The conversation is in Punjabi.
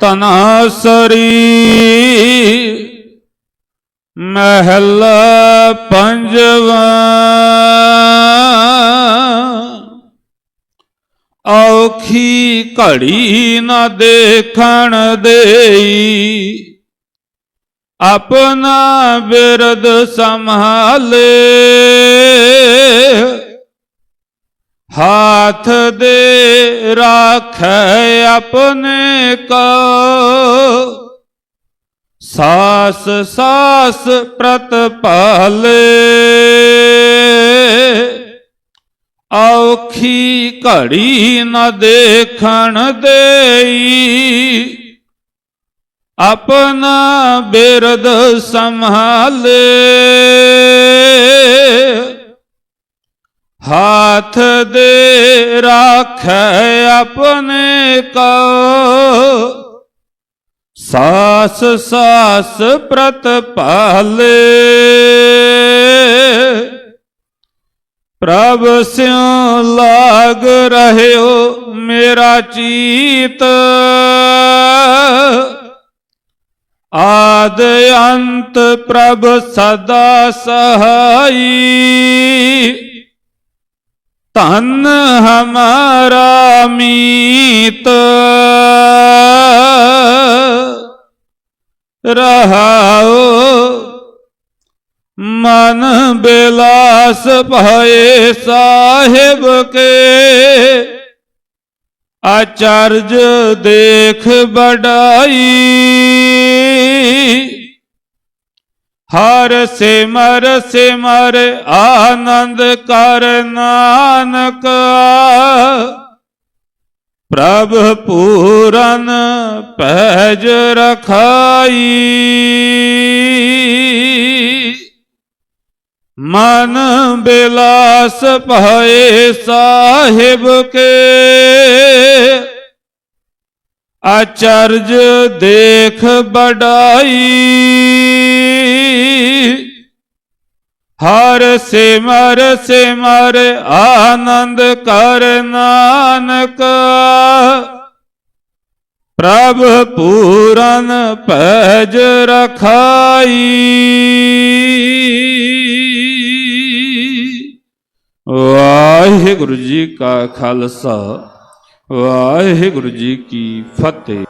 ਤਨਾਸਰੀ ਮਹਿਲ ਪੰਜਵਾ। ਔਖੀ ਘੜੀ ਨਾ ਦੇਖਣ ਦੇਈ। ਆਪਣਾ ਬਿਰਦ ਸੰਭਾਲੇ। ਹਾਥ ਦੇ ਰਾਖੈ ਆਪਣੇ ਕੋ ਸਾਸ ਸਾਸ ਪ੍ਰਤਪਾਲੇ ਔਖੀ ਘੜੀ ਨ ਦੇਖਣ ਦੇਈ ਆਪਣਾ ਬਿਰਦ ਸੰਭਾਲੇ ਹਾਥ ਦੇ ਰਾਖੈ ਆਪਣੇ ਕੋ ਸਾਸ ਸਾਸ ਪ੍ਰਤਪਾਲੇ ਪ੍ਰਭ ਸਿਉ ਲਾਗ ਰਹਿਓ ਮੇਰਾ ਚੀਤ ਆਦ ਅੰਤ ਪ੍ਰਭ ਸਦਾ ਸਹਾਈ ਧਨ ਹਮਾਰਾ ਮੀਤ ਰਹਾਓ ਮਨ ਬਿਲਾਸ ਭਏ ਸਾਹਿਬ ਕੇ। ਆਚਰਜ ਦੇਖ ਬੜਾਈ ਹਰ ਸਿਮਰ ਸਿਮਰ ਆਨੰਦ ਕਰ ਨਾਨਕ ਪ੍ਰਭ ਪੂਰਨ ਪਹਿਜ ਰਖਾਈ। ਮਨ ਬਿਲਾਸ ਭਏ ਸਾਹਿਬ ਕੇ। ਅਚਰਜ ਦੇਖ ਬੜਾਈ ਹਰ ਸਿਮਰ ਸਿਮਰ ਆਨੰਦ ਕਰ ਨਾਨਕ। ਪ੍ਰਭ ਪੂਰਨ ਭਜ ਰਖਾਈ। ਵਾਹਿਗੁਰੂ ਜੀ ਕਾ ਖਾਲਸਾ, ਵਾਹਿਗੁਰੂ ਜੀ ਕੀ ਫਤਿਹ।